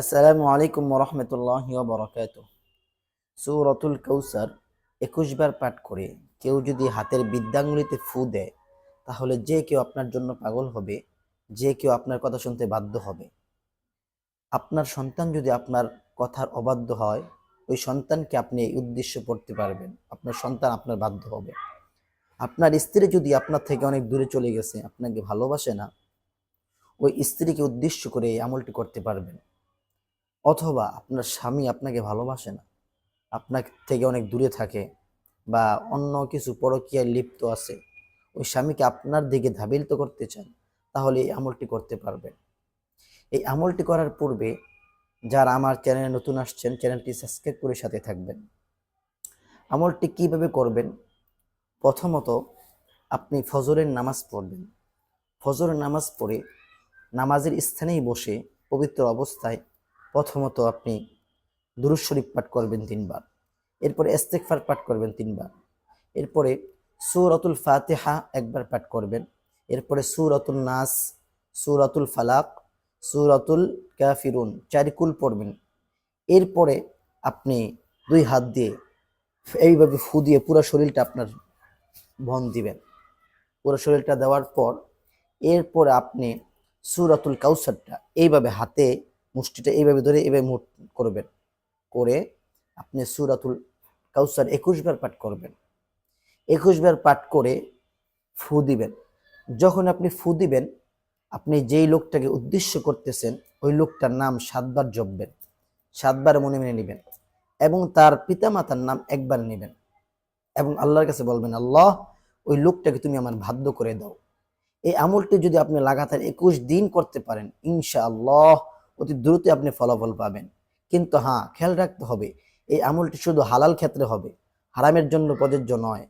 আসসালামু আলাইকুম রহমতুল্লাহ বরকাত সুরতুল কৌসার একুশ বার পাঠ করে কেউ যদি হাতের বিদ্যাঙ্গুলিতে ফু দেয়, তাহলে যে কেউ আপনার জন্য পাগল হবে, যে কেউ আপনার কথা শুনতে বাধ্য হবে। আপনার সন্তান যদি আপনার কথার অবাধ্য হয়, ওই সন্তানকে আপনি এই উদ্দেশ্য পড়তে পারবেন। আপনার সন্তান আপনার বাধ্য হবে। আপনার স্ত্রী যদি আপনার থেকে অনেক দূরে চলে গেছে, আপনাকে ভালোবাসে না, ওই স্ত্রীকে উদ্দেশ্য করে এই আমলটি করতে পারবেন। অথবা আপনার স্বামী আপনাকে ভালোবাসে না, আপনার থেকে অনেক দূরে থাকে বা অন্য কিছু পরকীয়ায় লিপ্ত আছে, ওই স্বামীকে আপনার দিকে ধাবিত করতে চান, তাহলে এই আমলটি করতে পারবেন। এই আমলটি করার পূর্বে যারা আমার চ্যানেলে নতুন আসছেন, চ্যানেলটি সাবস্ক্রাইব করে সাথে থাকবেন। আমলটি কীভাবে করবেন? প্রথমত আপনি ফজরের নামাজ পড়বেন। ফজরের নামাজ পড়ে নামাজের স্থানেই বসে পবিত্র অবস্থায় প্রথমত আপনি দুরুদ শরীফ পাঠ করবেন তিনবার, এরপরে ইস্তেগফার পাঠ করবেন তিনবার, এরপরে সুরতুল ফাতেহা একবার পাঠ করবেন, এরপরে সুরতুল নাস, সূরাতুল ফালাক, সূরাতুল কাফিরুন চারিকুল পড়বেন। এরপরে আপনি দুই হাত দিয়ে এইভাবে ফু দিয়ে পুরো শরীরটা আপনার বন দিবেন। পুরো শরীরটা দেওয়ার পর এরপরে আপনি সূরাতুল কাউসারটা এইভাবে হাতে মুষ্টিটা এইভাবে ধরে এইভাবে মুঠ করবেন। করে আপনি সুরাতুল কাউসার একুশ বার পাঠ করবেন। একুশ বার পাঠ করে ফু দিবেন। যখন আপনি ফু দিবেন, আপনি যেই লোকটাকে উদ্দেশ্য করতেছেন, ওই লোকটার নাম সাতবার জপবেন। সাতবার মনে মেনে নেবেন এবং তার পিতামাতার নাম একবার নেবেন এবং আল্লাহর কাছে বলবেন, আল্লাহ, ওই লোকটাকে তুমি আমার বাধ্য করে দাও। এই আমলটি যদি আপনি লাগাতার একুশ দিন করতে পারেন ইনশা আল্লাহ অতি দ্রুত আপনি ফলাফল পাবেন। কিন্তু হ্যাঁ খেয়াল রাখতে হবে, এই আমলটি শুধু হালাল ক্ষেত্রে হবে, হারামের জন্য প্রযোজ্য নয়।